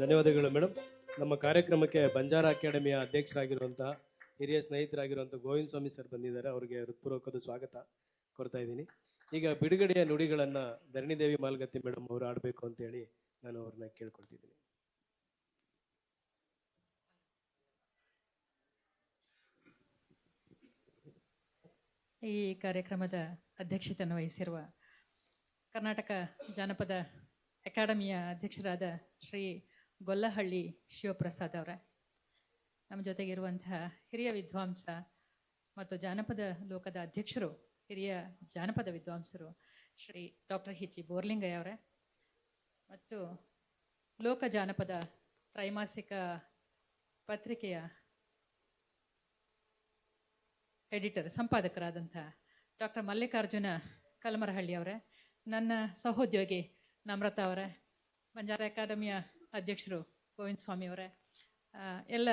ಧನ್ಯವಾದಗಳು ಮೇಡಮ್. ನಮ್ಮ ಕಾರ್ಯಕ್ರಮಕ್ಕೆ ಬಂಜಾರ ಅಕಾಡೆಮಿಯ ಅಧ್ಯಕ್ಷರಾಗಿರುವಂತಹ ಹಿರಿಯ ಸ್ನೇಹಿತರಾಗಿರುವಂಥ ಗೋವಿಂದ ಸ್ವಾಮಿ ಸರ್ ಬಂದಿದ್ದಾರೆ. ಅವರಿಗೆ ಹೃತ್ಪೂರ್ವಕದ ಸ್ವಾಗತ ಕೊಡ್ತಾ ಇದ್ದೀನಿ. ಈಗ ಬಿಡುಗಡೆಯ ನುಡಿಗಳನ್ನು ಧರಣಿದೇವಿ ಮಾಲ್ಗತ್ತಿ ಮೇಡಮ್ ಅವರು ಆಡಬೇಕು ಅಂತೇಳಿ ನಾನು ಅವ್ರನ್ನ ಕೇಳ್ಕೊಳ್ತಿದ್ದೀನಿ. ಈ ಕಾರ್ಯಕ್ರಮದ ಅಧ್ಯಕ್ಷತೆಯನ್ನು ವಹಿಸಿರುವ ಕರ್ನಾಟಕ ಜಾನಪದ ಅಕಾಡೆಮಿಯ ಅಧ್ಯಕ್ಷರಾದ ಶ್ರೀ ಗೊಲ್ಲಹಳ್ಳಿ ಶಿವಪ್ರಸಾದ್ ಅವರ. ನಮ್ಮ ಜೊತೆಗಿರುವಂತಹ ಹಿರಿಯ ವಿದ್ವಾಂಸ ಮತ್ತು ಜಾನಪದ ಲೋಕದ ಅಧ್ಯಕ್ಷರು, ಹಿರಿಯ ಜಾನಪದ ವಿದ್ವಾಂಸರು Shri doctor H E Borlingaiah ಅವರೇ. ಮತ್ತು ಲೋಕ ಜಾನಪದ ತ್ರೈಮಾಸಿಕ ಪತ್ರಿಕೆಯ ಎಡಿಟರ್, ಸಂಪಾದಕರಾದಂಥ ಡಾಕ್ಟರ್ ಮಲ್ಲಿಕಾರ್ಜುನ ಕಲಮರಹಳ್ಳಿ ಅವರೇ. ನನ್ನ ಸಹೋದ್ಯೋಗಿ ನಮ್ರತಾ ಅವರೇ. ಬಂಜಾರ ಅಕಾಡೆಮಿಯ ಅಧ್ಯಕ್ಷರು ಗೋವಿಂದ ಸ್ವಾಮಿ ಅವರೇ ಎಲ್ಲ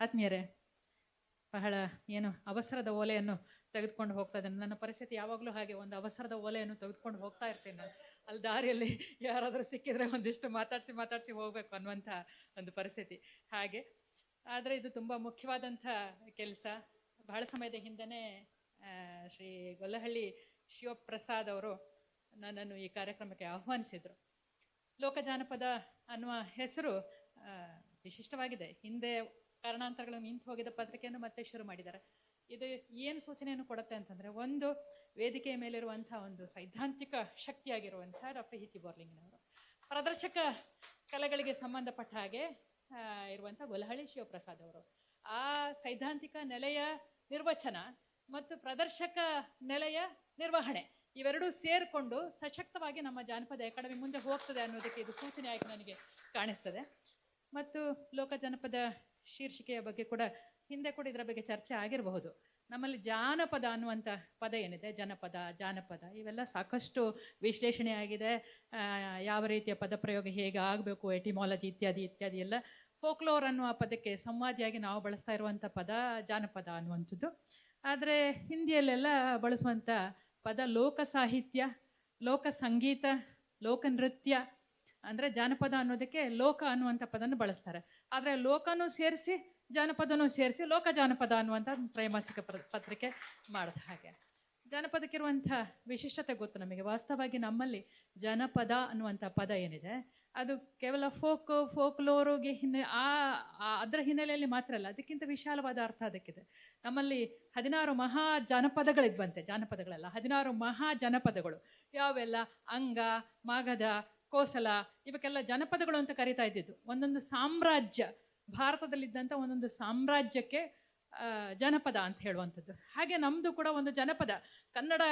ಆತ್ಮೀಯರೇ, ಬಹಳ ಏನು ಅವಸರದ ಓಲೆಯನ್ನು ತೆಗೆದುಕೊಂಡು ಹೋಗ್ತಾ ಇದ್ದೇನೆ. ನನ್ನ ಪರಿಸ್ಥಿತಿ ಯಾವಾಗಲೂ ಹಾಗೆ, ಒಂದು ಅವಸರದ ಓಲೆಯನ್ನು ತೆಗೆದುಕೊಂಡು ಹೋಗ್ತಾ ಇರ್ತೀನಿ ನಾನು. ಅಲ್ಲಿ ದಾರಿಯಲ್ಲಿ ಯಾರಾದರೂ ಸಿಕ್ಕಿದ್ರೆ ಒಂದಿಷ್ಟು ಮಾತಾಡಿಸಿ ಮಾತಾಡಿಸಿ ಹೋಗಬೇಕು ಅನ್ನುವಂಥ ಒಂದು ಪರಿಸ್ಥಿತಿ. ಹಾಗೆ, ಆದರೆ ಇದು ತುಂಬ ಮುಖ್ಯವಾದಂಥ ಕೆಲಸ. ಬಹಳ ಸಮಯದ ಹಿಂದೆನೇ ಶ್ರೀ ಗೊಲ್ಲಹಳ್ಳಿ ಶಿವಪ್ರಸಾದ್ ಅವರು ನನ್ನನ್ನು ಈ ಕಾರ್ಯಕ್ರಮಕ್ಕೆ ಆಹ್ವಾನಿಸಿದರು. ಲೋಕ ಜಾನಪದ ಅನ್ನುವ ಹೆಸರು ವಿಶಿಷ್ಟವಾಗಿದೆ. ಹಿಂದೆ ಕಾರಣಾಂತರಗಳು ನಿಂತು ಹೋಗಿದ ಪತ್ರಿಕೆಯನ್ನು ಮತ್ತೆ ಶುರು ಮಾಡಿದ್ದಾರೆ. ಇದು ಏನು ಸೂಚನೆಯನ್ನು ಕೊಡುತ್ತೆ ಅಂತಂದರೆ, ಒಂದು ವೇದಿಕೆಯ ಮೇಲಿರುವಂಥ ಒಂದು ಸೈದ್ಧಾಂತಿಕ ಶಕ್ತಿಯಾಗಿರುವಂಥ ಡಾಕ್ಟರ್ ಹಿಚಿ ಬೋರ್ಲಿಂಗ್ನವರು. ಪ್ರದರ್ಶಕ ಕಲೆಗಳಿಗೆ ಸಂಬಂಧಪಟ್ಟ ಹಾಗೆ ಇರುವಂಥ ಗೊಲಹಳ್ಳಿ ಶಿವಪ್ರಸಾದ್ ಅವರು. ಆ ಸೈದ್ಧಾಂತಿಕ ನೆಲೆಯ ನಿರ್ವಚನ ಮತ್ತು ಪ್ರದರ್ಶಕ ನೆಲೆಯ ನಿರ್ವಹಣೆ ಇವೆರಡೂ ಸೇರಿಕೊಂಡು ಸಶಕ್ತವಾಗಿ ನಮ್ಮ ಜಾನಪದ ಅಕಾಡೆಮಿ ಮುಂದೆ ಹೋಗ್ತದೆ ಅನ್ನೋದಕ್ಕೆ ಇದು ಸೂಚನೆಯಾಗಿ ನನಗೆ ಕಾಣಿಸ್ತದೆ. ಮತ್ತು ಲೋಕ ಜನಪದ ಶೀರ್ಷಿಕೆಯ ಬಗ್ಗೆ ಕೂಡ ಹಿಂದೆ ಕೂಡ ಇದರ ಬಗ್ಗೆ ಚರ್ಚೆ ಆಗಿರಬಹುದು. ನಮ್ಮಲ್ಲಿ ಜಾನಪದ ಅನ್ನುವಂಥ ಪದ ಏನಿದೆ? ಜನಪದ, ಜಾನಪದ, ಇವೆಲ್ಲ ಸಾಕಷ್ಟು ವಿಶ್ಲೇಷಣೆ ಆಗಿದೆ. ಯಾವ ರೀತಿಯ ಪದಪ್ರಯೋಗ ಹೇಗೆ ಆಗಬೇಕು, ಎಟಿಮಾಲಜಿ ಇತ್ಯಾದಿ ಇತ್ಯಾದಿ ಎಲ್ಲ ಫೋಕ್ಲೋರ್ ಅನ್ನುವ ಪದಕ್ಕೆ ಸಂವಾದಿಯಾಗಿ ನಾವು ಬಳಸ್ತಾ ಇರುವಂಥ ಪದ ಜಾನಪದ ಅನ್ನುವಂಥದ್ದು. ಆದರೆ ಹಿಂದಿಯಲ್ಲೆಲ್ಲ ಬಳಸುವಂಥ ಪದ ಲೋಕ ಸಾಹಿತ್ಯ, ಲೋಕ ಸಂಗೀತ, ಲೋಕ ನೃತ್ಯ, ಅಂದರೆ ಜಾನಪದ ಅನ್ನೋದಕ್ಕೆ ಲೋಕ ಅನ್ನುವಂಥ ಪದನ ಬಳಸ್ತಾರೆ. ಆದರೆ ಲೋಕನೂ ಸೇರಿಸಿ ಜಾನಪದನೂ ಸೇರಿಸಿ ಲೋಕ ಜಾನಪದ ಅನ್ನುವಂಥ ತ್ರೈಮಾಸಿಕ ಪತ್ರಿಕೆ ಮಾಡಿದ ಹಾಗೆ. ಜಾನಪದಕ್ಕಿರುವಂಥ ವಿಶಿಷ್ಟತೆ ಗೊತ್ತು ನಮಗೆ. ವಾಸ್ತವವಾಗಿ ನಮ್ಮಲ್ಲಿ ಜನಪದ ಅನ್ನುವಂಥ ಪದ ಏನಿದೆ, ಅದು ಕೇವಲ ಫೋಕ್, ಫೋಕ್ಲೋರೋಗೆ ಹಿನ್ನೆ, ಆ ಅದರ ಹಿನ್ನೆಲೆಯಲ್ಲಿ ಮಾತ್ರ ಅಲ್ಲ, ಅದಕ್ಕಿಂತ ವಿಶಾಲವಾದ ಅರ್ಥ ಅದಕ್ಕಿದೆ. ನಮ್ಮಲ್ಲಿ ಹದಿನಾರು ಮಹಾ ಜಾನಪದಗಳಿದ್ವಂತೆ, ಜಾನಪದಗಳೆಲ್ಲ. ಹದಿನಾರು ಮಹಾ ಜನಪದಗಳು. ಯಾವೆಲ್ಲ? ಅಂಗ, ಮಾಗಧ, ಕೋಸಲ, ಇವಕ್ಕೆಲ್ಲ ಜನಪದಗಳು ಅಂತ ಕರಿತಾ ಇದ್ದಿದ್ದು. ಒಂದೊಂದು ಸಾಮ್ರಾಜ್ಯ, ಭಾರತದಲ್ಲಿದ್ದಂಥ ಒಂದೊಂದು ಸಾಮ್ರಾಜ್ಯಕ್ಕೆ ಜನಪದ ಅಂತ ಹೇಳುವಂಥದ್ದು. ಹಾಗೆ ನಮ್ಮದು ಕೂಡ ಒಂದು ಜನಪದ. ಕನ್ನಡ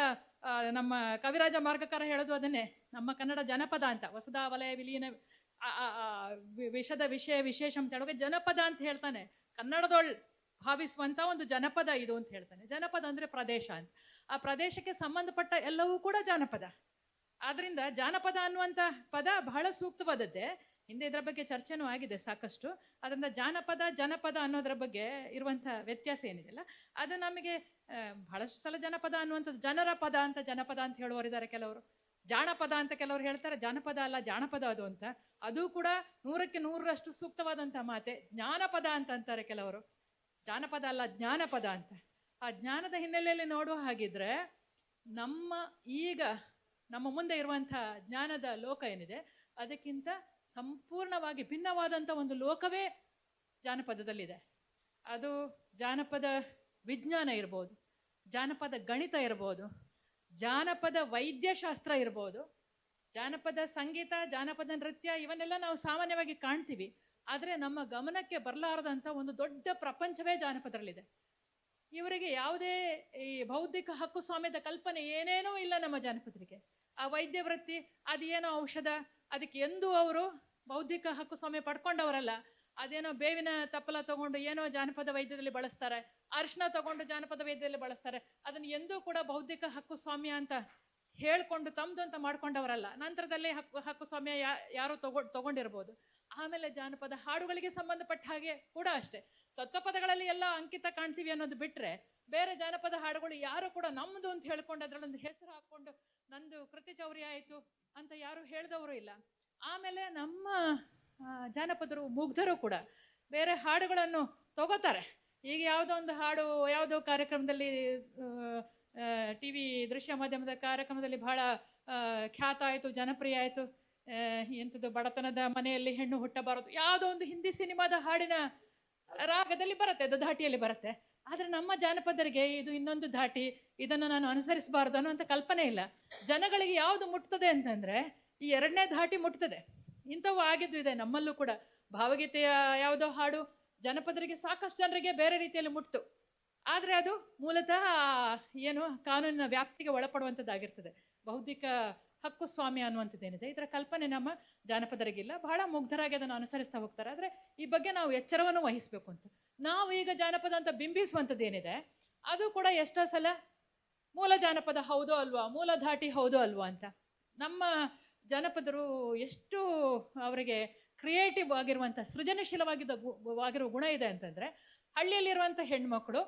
ನಮ್ಮ ಕವಿರಾಜ ಮಾರ್ಗಕಾರ ಹೇಳೋದು ಅದನ್ನೇ. ನಮ್ಮ ಕನ್ನಡ ಜನಪದ ಅಂತ. ವಸುಧಾ ವಲಯ ವಿಲೀನ ವಿಷದ ವಿಷಯ, ವಿಶೇಷ ಅಂತ ಹೇಳುವಾಗ ಜನಪದ ಅಂತ ಹೇಳ್ತಾನೆ. ಕನ್ನಡದೊಳ್ ಭಾವಿಸುವಂಥ ಒಂದು ಜನಪದ ಇದು ಅಂತ ಹೇಳ್ತಾನೆ. ಜನಪದ ಅಂದರೆ ಪ್ರದೇಶ ಅಂತ. ಆ ಪ್ರದೇಶಕ್ಕೆ ಸಂಬಂಧಪಟ್ಟ ಎಲ್ಲವೂ ಕೂಡ ಜಾನಪದ. ಆದ್ದರಿಂದ ಜಾನಪದ ಅನ್ನುವಂಥ ಪದ ಬಹಳ ಸೂಕ್ತವಾದದ್ದೇ. ಹಿಂದೆ ಇದರ ಬಗ್ಗೆ ಚರ್ಚೆನೂ ಆಗಿದೆ ಸಾಕಷ್ಟು. ಅದರಿಂದ ಜಾನಪದ, ಜನಪದ ಅನ್ನೋದ್ರ ಬಗ್ಗೆ ಇರುವಂಥ ವ್ಯತ್ಯಾಸ ಏನಿದೆಯಲ್ಲ, ಅದು ನಮಗೆ ಬಹಳಷ್ಟು ಸಲ ಜನಪದ ಅನ್ನುವಂಥದ್ದು ಜನರ ಪದ ಅಂತ ಜನಪದ ಅಂತ ಹೇಳುವವರಿದ್ದಾರೆ ಕೆಲವರು. ಜಾಣಪದ ಅಂತ ಕೆಲವರು ಹೇಳ್ತಾರೆ ಜಾನಪದ ಅಲ್ಲ ಜಾನಪದ ಅದು ಅಂತ. ಅದು ಕೂಡ ನೂರಕ್ಕೆ ನೂರರಷ್ಟು ಸೂಕ್ತವಾದಂಥ ಮಾತೆ. ಜ್ಞಾನಪದ ಅಂತ ಅಂತಾರೆ ಕೆಲವರು. ಜಾನಪದ ಅಲ್ಲ ಜ್ಞಾನಪದ ಅಂತ. ಆ ಜ್ಞಾನದ ಹಿನ್ನೆಲೆಯಲ್ಲಿ ನೋಡುವ ಹಾಗಿದ್ರೆ ನಮ್ಮ ಈಗ, ನಮ್ಮ ಮುಂದೆ ಇರುವಂಥ ಜ್ಞಾನದ ಲೋಕ ಏನಿದೆ, ಅದಕ್ಕಿಂತ ಸಂಪೂರ್ಣವಾಗಿ ಭಿನ್ನವಾದಂಥ ಒಂದು ಲೋಕವೇ ಜಾನಪದದಲ್ಲಿದೆ. ಅದು ಜಾನಪದ ವಿಜ್ಞಾನ ಇರ್ಬೋದು, ಜಾನಪದ ಗಣಿತ ಇರ್ಬೋದು, ಜಾನಪದ ವೈದ್ಯಶಾಸ್ತ್ರ ಇರ್ಬೋದು, ಜಾನಪದ ಸಂಗೀತ, ಜಾನಪದ ನೃತ್ಯ ಇವನ್ನೆಲ್ಲ ನಾವು ಸಾಮಾನ್ಯವಾಗಿ ಕಾಣ್ತೀವಿ. ಆದರೆ ನಮ್ಮ ಗಮನಕ್ಕೆ ಬರಲಾರದಂಥ ಒಂದು ದೊಡ್ಡ ಪ್ರಪಂಚವೇ ಜಾನಪದರಲ್ಲಿದೆ. ಇವರಿಗೆ ಯಾವುದೇ ಈ ಬೌದ್ಧಿಕ ಹಕ್ಕು ಸ್ವಾಮ್ಯದ ಕಲ್ಪನೆ ಏನೇನೂ ಇಲ್ಲ ನಮ್ಮ ಜಾನಪದರಿಗೆ. ಆ ವೈದ್ಯ ವೃತ್ತಿ, ಅದೇನೋ ಔಷಧ ಅದಕ್ಕೆ ಎಂದೂ ಅವರು ಬೌದ್ಧಿಕ ಹಕ್ಕು ಸ್ವಾಮ್ಯ ಪಡ್ಕೊಂಡವರಲ್ಲ, ಅದೇನೋ ಬೇವಿನ ತಪ್ಪಲ ತಗೊಂಡು ಏನೋ ಜಾನಪದ ವೈದ್ಯದಲ್ಲಿ ಬಳಸ್ತಾರೆ ಅರಿಶಿನ ತಗೊಂಡು ಜಾನಪದ ವೈದ್ಯದಲ್ಲಿ ಬಳಸ್ತಾರೆ, ಅದನ್ನು ಎಂದೂ ಕೂಡ ಬೌದ್ಧಿಕ ಹಕ್ಕು ಸ್ವಾಮ್ಯ ಅಂತ ಹೇಳ್ಕೊಂಡು ತಮ್ದು ಅಂತ ಮಾಡ್ಕೊಂಡವರಲ್ಲ. ನಂತರದಲ್ಲಿ ಹಕ್ಕು ಹಕ್ಕು ಸ್ವಾಮ್ಯ ಯಾ, ಯಾರೋ ತಗೊ, ತಗೊಂಡಿರ್ಬೋದು. ಆಮೇಲೆ ಜಾನಪದ ಹಾಡುಗಳಿಗೆ ಸಂಬಂಧಪಟ್ಟ ಹಾಗೆ ಕೂಡ ಅಷ್ಟೇ. ತತ್ವಪದಗಳಲ್ಲಿ ಎಲ್ಲ ಅಂಕಿತ ಕಾಣ್ತೀವಿ ಅನ್ನೋದು ಬಿಟ್ರೆ ಬೇರೆ ಜಾನಪದ ಹಾಡುಗಳು ಯಾರು ಕೂಡ ನಮ್ಮದು ಅಂತ ಹೇಳ್ಕೊಂಡು ಅದರಲ್ಲೊಂದು ಹೆಸರು ಹಾಕೊಂಡು ನಂದು ಕೃತಿ ಚೌರ್ಯ ಆಯಿತು ಅಂತ ಯಾರು ಹೇಳಿದವರು ಇಲ್ಲ. ಆಮೇಲೆ ನಮ್ಮ ಜಾನಪದರು, ಮುಗ್ಧರು ಕೂಡ ಬೇರೆ ಹಾಡುಗಳನ್ನು ತಗೋತಾರೆ. ಈಗ ಯಾವುದೋ ಒಂದು ಹಾಡು, ಯಾವುದೋ ಕಾರ್ಯಕ್ರಮದಲ್ಲಿ ಟಿ ವಿ ದೃಶ್ಯ ಮಾಧ್ಯಮದ ಕಾರ್ಯಕ್ರಮದಲ್ಲಿ ಬಹಳ ಖ್ಯಾತ ಆಯಿತು, ಜನಪ್ರಿಯ ಆಯಿತು. ಎಂಥದ್ದು ಬಡತನದ ಮನೆಯಲ್ಲಿ ಹೆಣ್ಣು ಹುಟ್ಟಬಾರದು. ಯಾವುದೋ ಒಂದು ಹಿಂದಿ ಸಿನಿಮಾದ ಹಾಡಿನ ರಾಗದಲ್ಲಿ ಬರುತ್ತೆ ದಧಾಟಿಯಲ್ಲಿ ಧಾಟಿಯಲ್ಲಿ ಬರುತ್ತೆ. ಆದರೆ ನಮ್ಮ ಜಾನಪದರಿಗೆ ಇದು ಇನ್ನೊಂದು ಧಾಟಿ, ಇದನ್ನು ನಾನು ಅನುಸರಿಸಬಾರ್ದು ಅನ್ನುವಂಥ ಕಲ್ಪನೆ ಇಲ್ಲ. ಜನಗಳಿಗೆ ಯಾವುದು ಮುಟ್ತದೆ ಅಂತಂದರೆ ಈ ಎರಡನೇ ಧಾಟಿ ಮುಟ್ತದೆ. ಇಂಥವು ಆಗಿದ್ದು ಇದೆ, ನಮ್ಮಲ್ಲೂ ಕೂಡ. ಭಾವಗೀತೆಯ ಯಾವುದೋ ಹಾಡು ಜನಪದರಿಗೆ ಸಾಕಷ್ಟು ಜನರಿಗೆ ಬೇರೆ ರೀತಿಯಲ್ಲಿ ಮುಟ್ತು. ಆದರೆ ಅದು ಮೂಲತಃ ಏನು ಕಾನೂನಿನ ವ್ಯಾಪ್ತಿಗೆ ಒಳಪಡುವಂಥದ್ದಾಗಿರ್ತದೆ. ಬೌದ್ಧಿಕ ಹಕ್ಕು ಸ್ವಾಮಿ ಅನ್ನುವಂಥದ್ದೇನಿದೆ ಇದರ ಕಲ್ಪನೆ ನಮ್ಮ ಜಾನಪದರಿಗಿಲ್ಲ. ಬಹಳ ಮುಗ್ಧರಾಗಿ ಅದನ್ನು ಅನುಸರಿಸ್ತಾ ಹೋಗ್ತಾರೆ. ಆದರೆ ಈ ಬಗ್ಗೆ ನಾವು ಎಚ್ಚರವನ್ನು ವಹಿಸಬೇಕು ಅಂತ. ನಾವು ಈಗ ಜಾನಪದ ಅಂತ ಬಿಂಬಿಸುವಂಥದ್ದು ಏನಿದೆ, ಅದು ಕೂಡ ಎಷ್ಟೋ ಸಲ ಮೂಲ ಜಾನಪದ ಹೌದೋ ಅಲ್ವಾ, ಮೂಲ ಧಾಟಿ ಹೌದೋ ಅಲ್ವಾ ಅಂತ. ನಮ್ಮ ಜನಪದರು ಎಷ್ಟು ಅವರಿಗೆ ಕ್ರಿಯೇಟಿವ್ ಆಗಿರುವಂಥ, ಸೃಜನಶೀಲವಾಗಿದ್ದ ವಾಗಿರುವ ಗುಣ ಇದೆ ಅಂತಂದರೆ, ಹಳ್ಳಿಯಲ್ಲಿರುವಂಥ ಹೆಣ್ಮಕ್ಳು,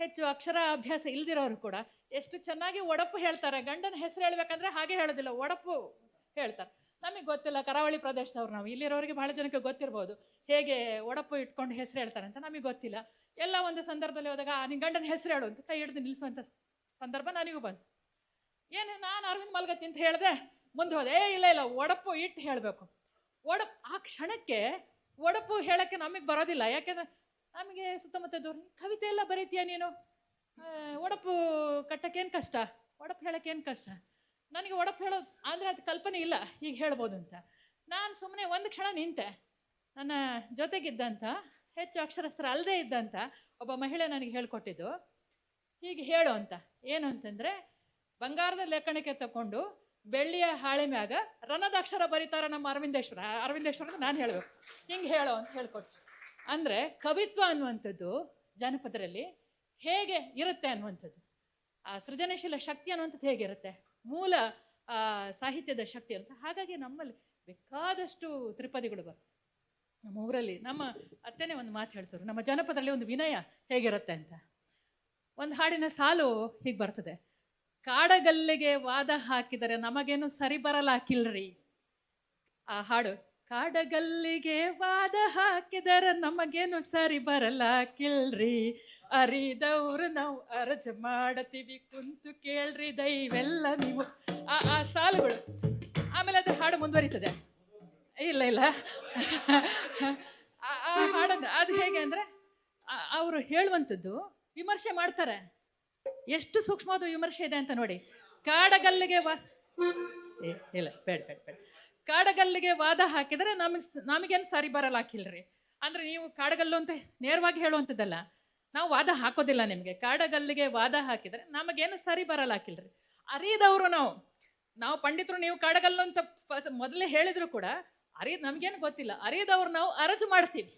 ಹೆಚ್ಚು ಅಕ್ಷರ ಅಭ್ಯಾಸ ಇಲ್ದಿರೋರು ಕೂಡ ಎಷ್ಟು ಚೆನ್ನಾಗಿ ಒಡಪು ಹೇಳ್ತಾರೆ, ಗಂಡನ ಹೆಸರು ಹೇಳ್ಬೇಕಂದ್ರೆ ಹಾಗೆ ಹೇಳೋದಿಲ್ಲ, ಒಡಪು ಹೇಳ್ತಾರೆ. ನಮಗೆ ಗೊತ್ತಿಲ್ಲ ಕರಾವಳಿ ಪ್ರದೇಶದವ್ರು ನಾವು. ಇಲ್ಲಿರೋರಿಗೆ ಬಹಳ ಜನಕ್ಕೆ ಗೊತ್ತಿರ್ಬೋದು. ಹೇಗೆ ಒಡಪು ಇಟ್ಕೊಂಡು ಹೆಸರು ಹೇಳ್ತಾರೆ ಅಂತ ನಮಗೆ ಗೊತ್ತಿಲ್ಲ. ಎಲ್ಲ ಒಂದು ಸಂದರ್ಭದಲ್ಲಿ ಹೋದಾಗ "ಆ, ನಿನ್ ಗಂಡನ ಹೆಸರು ಹೇಳು ಅಂತ ಕೈ ಹಿಡಿದು ನಿಲ್ಲಿಸುವಂಥ ಸಂದರ್ಭ ನನಗೂ ಬಂತು. ಏನು ನಾನು ಅರವಿಂದ್ ಮಲ್ಗತ್ತಿ ಅಂತ ಹೇಳಿದೆ ಮುಂದೆ ಹೋದೆ ಏ ಇಲ್ಲ ಇಲ್ಲ ಒಡಪು ಇಟ್ಟು ಹೇಳಬೇಕು. ಒಡಪ್ ಆ ಕ್ಷಣಕ್ಕೆ ಒಡಪು ಹೇಳಕ್ಕೆ ನಮಗೆ ಬರೋದಿಲ್ಲ. ಯಾಕೆಂದ್ರೆ ನಮಗೆ ಸುತ್ತಮುತ್ತ ದೂರ ಕವಿತೆ ಎಲ್ಲ ಬರೀತೀಯ ನೀನು? ಒಡಪು ಕಟ್ಟಕ್ಕೇನು ಕಷ್ಟ? ಒಡಪು ಹೇಳೋಕ್ಕೇನು ಕಷ್ಟ? ನನಗೆ ಒಡಪು ಹೇಳೋದು ಅಂದರೆ ಅದು ಕಲ್ಪನೆ ಇಲ್ಲ ಈಗ ಹೇಳ್ಬೋದು ಅಂತ ನಾನು ಸುಮ್ಮನೆ ಒಂದು ಕ್ಷಣ ನಿಂತೆ. ನನ್ನ ಜೊತೆಗಿದ್ದಂಥ ಹೆಚ್ಚು ಅಕ್ಷರಸ್ಥರ ಅಲ್ಲದೆ ಇದ್ದಂಥ ಒಬ್ಬ ಮಹಿಳೆ ನನಗೆ ಹೇಳ್ಕೊಟ್ಟಿದ್ದು. ಹೀಗೆ ಹೇಳು ಅಂತ. ಏನು ಅಂತಂದರೆ, ಬಂಗಾರದ ಲೇಖಣಕ್ಕೆ ತಕೊಂಡು ಬೆಳ್ಳಿಯ ಹಾಳೆ ಮ್ಯಾಗ ರಣದ ಅಕ್ಷರ ಬರೀತಾರ ನಮ್ಮ ಅರವಿಂದೇಶ್ವರ. ಅರವಿಂದೇಶ್ವರ ನಾನು ಹೇಳಬೇಕು. ಹಿಂಗೆ ಹೇಳು ಅಂತ ಹೇಳ್ಕೊಟ್ಟು. ಅಂದರೆ ಕವಿತ್ವ ಅನ್ನುವಂಥದ್ದು ಜಾನಪದರಲ್ಲಿ ಹೇಗೆ ಇರುತ್ತೆ ಅನ್ನುವಂಥದ್ದು. ಆ ಸೃಜನಶೀಲ ಶಕ್ತಿ ಅನ್ನುವಂಥದ್ದು ಹೇಗಿರುತ್ತೆ? ಮೂಲ ಸಾಹಿತ್ಯದ ಶಕ್ತಿ ಅಂತ. ಹಾಗಾಗಿ ನಮ್ಮಲ್ಲಿ ಬೇಕಾದಷ್ಟು ತ್ರಿಪದಿಗಳು ಬರ್ತವೆ. ನಮ್ಮ ಊರಲ್ಲಿ ನಮ್ಮ ಅತ್ತೆನೇ ಒಂದು ಮಾತು ಹೇಳ್ತಾರೆ, ನಮ್ಮ ಜನಪದದಲ್ಲಿ ಒಂದು ವಿನಯ ಹೇಗಿರುತ್ತೆ ಅಂತ. ಒಂದು ಹಾಡಿನ ಸಾಲು ಹೀಗೆ ಬರ್ತದೆ. ಕಾಡಗಲ್ಲಿಗೆ ವಾದ ಹಾಕಿದರೆ ನಮಗೇನು ಸರಿ ಬರಲಾಕಿಲ್ರಿ? ಆ ಹಾಡು ಕಾಡಗಲ್ಲಿಗೆ ವಾದ ಹಾಕಿದರ ನಮಗೇನು ಸರಿ ಬರಲಾಕಿಲ್ರಿ? ಅರಿದವ್ರು ನಾವು ಅರಜ ಮಾಡತೀವಿ. ಕುಂತು ಕೇಳ್ರಿ ದೈವೆಲ್ಲ ನೀವು. ಆ ಆ ಸಾಲುಗಳು. ಆಮೇಲೆ ಅದು ಹಾಡು ಮುಂದುವರಿತದೆ. ಇಲ್ಲ ಇಲ್ಲ. ಆ ಹಾಡನ್ನು ಅದು ಹೇಗೆ ಅಂದರೆ ಅವರು ಹೇಳುವಂಥದ್ದು ವಿಮರ್ಶೆ ಮಾಡ್ತಾರೆ. ಎಷ್ಟು ಸೂಕ್ಷ್ಮವಾದ ವಿಮರ್ಶೆ ಇದೆ ಅಂತ ನೋಡಿ. ಕಾಡಗಲ್ಲಿಗೆ ವಾ ಇಲ್ಲ, ಬೇಡ ಬೇಡ ಬೇಡ. ಕಾಡಗಲ್ಲಿಗೆ ವಾದ ಹಾಕಿದರೆ ನಮಗೆ ನಮಗೇನು ಸರಿ ಬರಲ್ಲ ಹಾಕಿಲ್ರಿ ಅಂದ್ರೆ ನೀವು ಕಾಡಗಲ್ಲು ಅಂತ ನೇರವಾಗಿ ಹೇಳುವಂಥದ್ದಲ್ಲ, ನಾವು ವಾದ ಹಾಕೋದಿಲ್ಲ ನಿಮಗೆ. ಕಾಡಗಲ್ಲಿಗೆ ವಾದ ಹಾಕಿದರೆ ನಮಗೇನು ಸರಿ ಬರಲ್ಲ ಹಾಕಿಲ್ರಿ ಅರಿದವರು ನಾವು ನಾವು ಪಂಡಿತರು ನೀವು ಕಾಡಗಲ್ಲು ಅಂತ ಮೊದಲೇ ಹೇಳಿದ್ರು ಕೂಡ ಅರಿ, ನಮಗೇನು ಗೊತ್ತಿಲ್ಲ. ಅರಿದವ್ರು ನಾವು ಅರಜು ಮಾಡ್ತೀವಿ.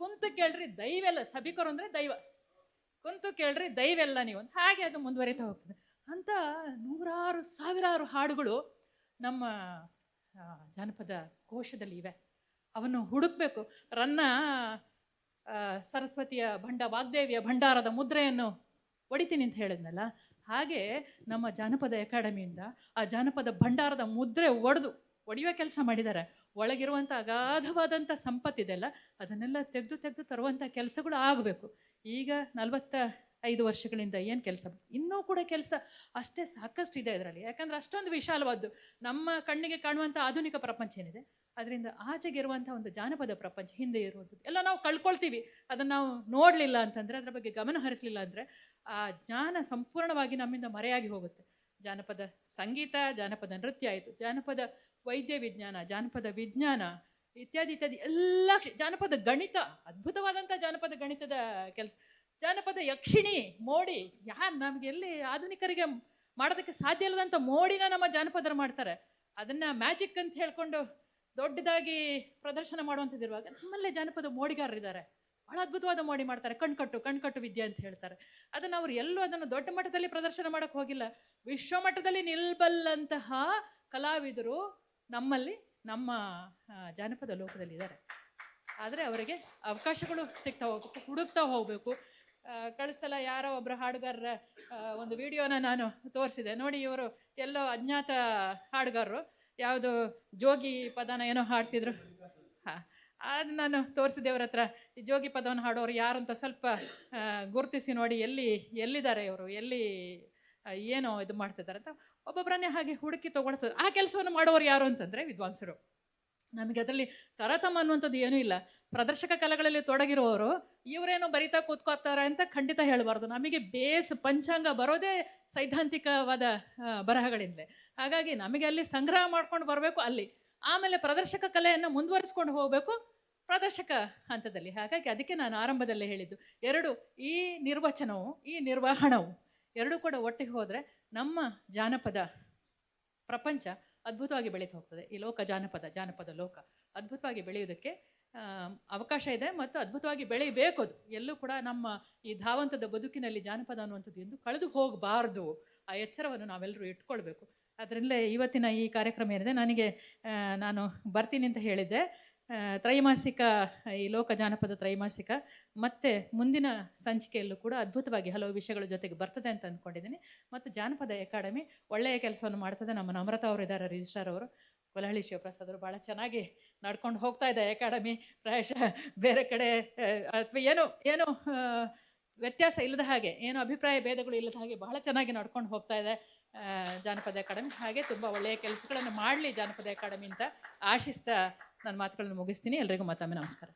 ಕುಂತು ಕೇಳ್ರಿ ದೈವೆಲ್ಲ, ಸಭಿಕರು ಅಂದ್ರೆ ದೈವ. ಕುಂತು ಕೇಳ್ರಿ ದೈವೆಲ್ಲ ನೀವು ಹಾಗೆ ಅದು ಮುಂದುವರಿತಾ ಹೋಗ್ತದೆ. ಅಂತ ನೂರಾರು, ಸಾವಿರಾರು ಹಾಡುಗಳು ನಮ್ಮ ಜಾನಪದ ಕೋಶದಲ್ಲಿ ಇವೆ. ಅವನ್ನು ಹುಡುಕ್ಬೇಕು. ರನ್ನ ಸರಸ್ವತಿಯ ಭಂಡ, ವಾಗ್ದೇವಿಯ ಭಂಡಾರದ ಮುದ್ರೆಯನ್ನು ಒಡಿತೀನಿ ಅಂತ ಹೇಳಿದ್ನಲ್ಲ? ಹಾಗೆ ನಮ್ಮ ಜಾನಪದ ಅಕಾಡೆಮಿಯಿಂದ ಆ ಜಾನಪದ ಭಂಡಾರದ ಮುದ್ರೆ ಒಡೆದು ಒಡೆಯುವ ಕೆಲಸ ಮಾಡಿದ್ದಾರೆ. ಒಳಗಿರುವಂಥ ಅಗಾಧವಾದಂಥ ಸಂಪತ್ತಿದೆಲ್ಲ ಅದನ್ನೆಲ್ಲ ತೆಗೆದು ತೆಗೆದು ತರುವಂಥ ಕೆಲಸಗಳು ಆಗಬೇಕು. ಈಗ ನಲವತ್ತ ಐದು ವರ್ಷಗಳಿಂದ ಏನು ಕೆಲಸ? ಇನ್ನೂ ಕೂಡ ಕೆಲಸ ಅಷ್ಟೇ ಸಾಕಷ್ಟು ಇದೆ ಇದರಲ್ಲಿ. ಯಾಕಂದ್ರೆ ಅಷ್ಟೊಂದು ವಿಶಾಲವಾದ್ದು. ನಮ್ಮ ಕಣ್ಣಿಗೆ ಕಾಣುವಂಥ ಆಧುನಿಕ ಪ್ರಪಂಚ ಏನಿದೆ, ಅದರಿಂದ ಆಚೆಗೆ ಇರುವಂಥ ಒಂದು ಜಾನಪದ ಪ್ರಪಂಚ, ಹಿಂದೆ ಇರುವಂಥದ್ದು. ಎಲ್ಲ ನಾವು ಕಳ್ಕೊಳ್ತೀವಿ. ಅದನ್ನು ನಾವು ನೋಡಲಿಲ್ಲ ಅಂತಂದರೆ, ಅದರ ಬಗ್ಗೆ ಗಮನ ಹರಿಸಲಿಲ್ಲ ಅಂದರೆ, ಆ ಜ್ಞಾನ ಸಂಪೂರ್ಣವಾಗಿ ನಮ್ಮಿಂದ ಮರೆಯಾಗಿ ಹೋಗುತ್ತೆ. ಜಾನಪದ ಸಂಗೀತ, ಜಾನಪದ ನೃತ್ಯ ಆಯಿತು. ಜಾನಪದ ವೈದ್ಯ ವಿಜ್ಞಾನ, ಜಾನಪದ ವಿಜ್ಞಾನ ಇತ್ಯಾದಿ ಇತ್ಯಾದಿ ಎಲ್ಲ ಜಾನಪದ ಗಣಿತ, ಅದ್ಭುತವಾದಂಥ ಜಾನಪದ ಗಣಿತದ ಕೆಲಸ. ಜಾನಪದ ಯಕ್ಷಿಣಿ ಮೋಡಿ ಯಾರು ನಮ್ಗೆ ಎಲ್ಲಿ ಆಧುನಿಕರಿಗೆ ಮಾಡೋದಕ್ಕೆ ಸಾಧ್ಯ ಇಲ್ಲದಂಥ ಮೋಡಿನ ನಮ್ಮ ಜಾನಪದರು ಮಾಡ್ತಾರೆ. ಅದನ್ನ ಮ್ಯಾಜಿಕ್ ಅಂತ ಹೇಳ್ಕೊಂಡು ದೊಡ್ಡದಾಗಿ ಪ್ರದರ್ಶನ ಮಾಡುವಂಥದ್ದಿರುವಾಗ ನಮ್ಮಲ್ಲೇ ಜಾನಪದ ಮೋಡಿಗಾರರಿದ್ದಾರೆ ಬಹಳ ಅದ್ಭುತವಾದ ಮೋಡಿ ಮಾಡ್ತಾರೆ. ಕಣ್ಕಟ್ಟು ಕಣ್ಕಟ್ಟು ವಿದ್ಯೆ ಅಂತ ಹೇಳ್ತಾರೆ. ಅದನ್ನು ಅವರು ಎಲ್ಲೂ ಅದನ್ನು ದೊಡ್ಡ ಮಟ್ಟದಲ್ಲಿ ಪ್ರದರ್ಶನ ಮಾಡೋಕ್ಕೆ ಹೋಗಿಲ್ಲ. ವಿಶ್ವ ಮಟ್ಟದಲ್ಲಿ ನಿಲ್ಬಲ್ಲಂತಹ ಕಲಾವಿದರು ನಮ್ಮಲ್ಲಿ, ನಮ್ಮ ಜಾನಪದ ಲೋಕದಲ್ಲಿ ಇದ್ದಾರೆ ಆದರೆ ಅವರಿಗೆ ಅವಕಾಶಗಳು ಸಿಗ್ತಾ ಹೋಗ್ಬೇಕು, ಹುಡುಕ್ತಾ ಹೋಗಬೇಕು. ಕಳಿಸಲ ಯಾರೋ ಒಬ್ಬರು ಹಾಡುಗಾರರ ಒಂದು ವಿಡಿಯೋನ ನಾನು ತೋರಿಸಿದೆ. ನೋಡಿ, ಇವರು ಎಲ್ಲೋ ಅಜ್ಞಾತ ಹಾಡುಗಾರರು. ಯಾವುದು ಜೋಗಿ ಪದನ ಏನೋ ಹಾಡ್ತಿದ್ರು. ಹಾಂ, ಅದು ನಾನು ತೋರಿಸಿದ್ದೇವ್ರ ಹತ್ರ. ಈ ಜೋಗಿ ಪದವನ್ನು ಹಾಡೋರು ಯಾರು ಅಂತ ಸ್ವಲ್ಪ ಗುರುತಿಸಿ ನೋಡಿ ಎಲ್ಲಿ, ಎಲ್ಲಿದ್ದಾರೆ ಇವರು, ಎಲ್ಲಿ ಏನೋ ಇದು ಮಾಡ್ತಿದ್ದಾರೆ ಅಂತ. ಒಬ್ಬೊಬ್ಬರನ್ನೇ ಹಾಗೆ ಹುಡುಕಿ ತೊಗೊಳ್ತದೆ. ಆ ಕೆಲಸವನ್ನು ಮಾಡೋರು ಯಾರು ಅಂತಂದರೆ ವಿದ್ವಾಂಸರು. ನಮಗೆ ಅದರಲ್ಲಿ ತರತಮ ಅನ್ನುವಂಥದ್ದು ಏನೂ ಇಲ್ಲ. ಪ್ರದರ್ಶಕ ಕಲೆಗಳಲ್ಲಿ ತೊಡಗಿರುವವರು, ಇವರೇನೋ ಬರಿತಾ ಕೂತ್ಕೋತಾರೆ ಅಂತ ಖಂಡಿತ ಹೇಳಬಾರ್ದು. ನಮಗೆ ಬೇಸ್ ಪಂಚಾಂಗ ಬರೋದೇ ಸೈದ್ಧಾಂತಿಕವಾದ ಬರಹಗಳಿಂದ. ಬರಹಗಳಿಂದಲೇ ಹಾಗಾಗಿ ನಮಗೆ ಅಲ್ಲಿ ಸಂಗ್ರಹ ಮಾಡ್ಕೊಂಡು ಬರಬೇಕು ಅಲ್ಲಿ. ಆಮೇಲೆ ಪ್ರದರ್ಶಕ ಕಲೆಯನ್ನು ಮುಂದುವರಿಸ್ಕೊಂಡು ಹೋಗಬೇಕು ಪ್ರದರ್ಶಕ ಹಂತದಲ್ಲಿ. ಹಾಗಾಗಿ ಅದಕ್ಕೆ ನಾನು ಆರಂಭದಲ್ಲೇ ಹೇಳಿದ್ದು. ಎರಡು, ಈ ನಿರ್ವಚನವು, ಈ ನಿರ್ವಹಣವು ಎರಡೂ ಕೂಡ ಒಟ್ಟಿಗೆ ಹೋದರೆ ನಮ್ಮ ಜಾನಪದ ಪ್ರಪಂಚ ಅದ್ಭುತವಾಗಿ ಬೆಳೀತಾ ಹೋಗ್ತದೆ. ಈ ಲೋಕ ಜಾನಪದ ಜಾನಪದ ಲೋಕ. ಅದ್ಭುತವಾಗಿ ಬೆಳೆಯುವುದಕ್ಕೆ ಅವಕಾಶ ಇದೆ ಮತ್ತು ಅದ್ಭುತವಾಗಿ ಬೆಳೆಯಬೇಕು ಅದು. ಎಲ್ಲೂ ಕೂಡ ನಮ್ಮ ಈ ಧಾವಂತದ ಬದುಕಿನಲ್ಲಿ ಜಾನಪದ ಅನ್ನುವಂಥದ್ದು ಎಂದು ಕಳೆದು ಹೋಗಬಾರ್ದು. ಆ ಎಚ್ಚರವನ್ನು ನಾವೆಲ್ಲರೂ ಇಟ್ಕೊಳ್ಬೇಕು. ಅದರಿಂದಲೇ ಇವತ್ತಿನ ಈ ಕಾರ್ಯಕ್ರಮ ಏನಿದೆ, ನನಗೆ ನಾನು ಬರ್ತೀನಿ ಅಂತ ಹೇಳಿದ್ದೆ. ತ್ರೈಮಾಸಿಕ, ಈ ಲೋಕ ಜಾನಪದ ತ್ರೈಮಾಸಿಕ, ಮತ್ತು ಮುಂದಿನ ಸಂಚಿಕೆಯಲ್ಲೂ ಕೂಡ ಅದ್ಭುತವಾಗಿ ಹಲವು ವಿಷಯಗಳ ಜೊತೆಗೆ ಬರ್ತದೆ ಅಂತ ಅಂದ್ಕೊಂಡಿದ್ದೀನಿ ಮತ್ತು ಜಾನಪದ ಅಕಾಡೆಮಿ ಒಳ್ಳೆಯ ಕೆಲಸವನ್ನು ಮಾಡ್ತದೆ. ನಮ್ಮ ನಮ್ರತಾ ಅವರು ಇದ್ದಾರೆ, ರಿಜಿಸ್ಟ್ರಾರ್ ಅವರು. ಕೊಲಹಳ್ಳಿ ಶಿವಪ್ರಸಾದ್ ಅವರು ಭಾಳ ಚೆನ್ನಾಗಿ ನಡ್ಕೊಂಡು ಹೋಗ್ತಾ ಇದೆ ಅಕಾಡೆಮಿ. ಪ್ರಾಯಶಃ ಬೇರೆ ಕಡೆ ಅಥವಾ ಏನು ಏನು ವ್ಯತ್ಯಾಸ ಇಲ್ಲದ ಹಾಗೆ, ಏನು ಅಭಿಪ್ರಾಯ, ಭೇದಗಳು ಇಲ್ಲದ ಹಾಗೆ ಬಹಳ ಚೆನ್ನಾಗಿ ನಡ್ಕೊಂಡು ಹೋಗ್ತಾ ಇದೆ. ಜಾನಪದ ಅಕಾಡೆಮಿ. ಹಾಗೆ ತುಂಬ ಒಳ್ಳೆಯ ಕೆಲಸಗಳನ್ನು ಮಾಡಲಿ ಜಾನಪದ ಅಕಾಡೆಮಿ ಅಂತ ಆಶಿಸ್ತಾ ನನ್ನ ಮಾತುಗಳನ್ನು ಮುಗಿಸ್ತೀನಿ. ಎಲ್ರಿಗೂ ಮತ್ತೊಮ್ಮೆ ನಮಸ್ಕಾರ.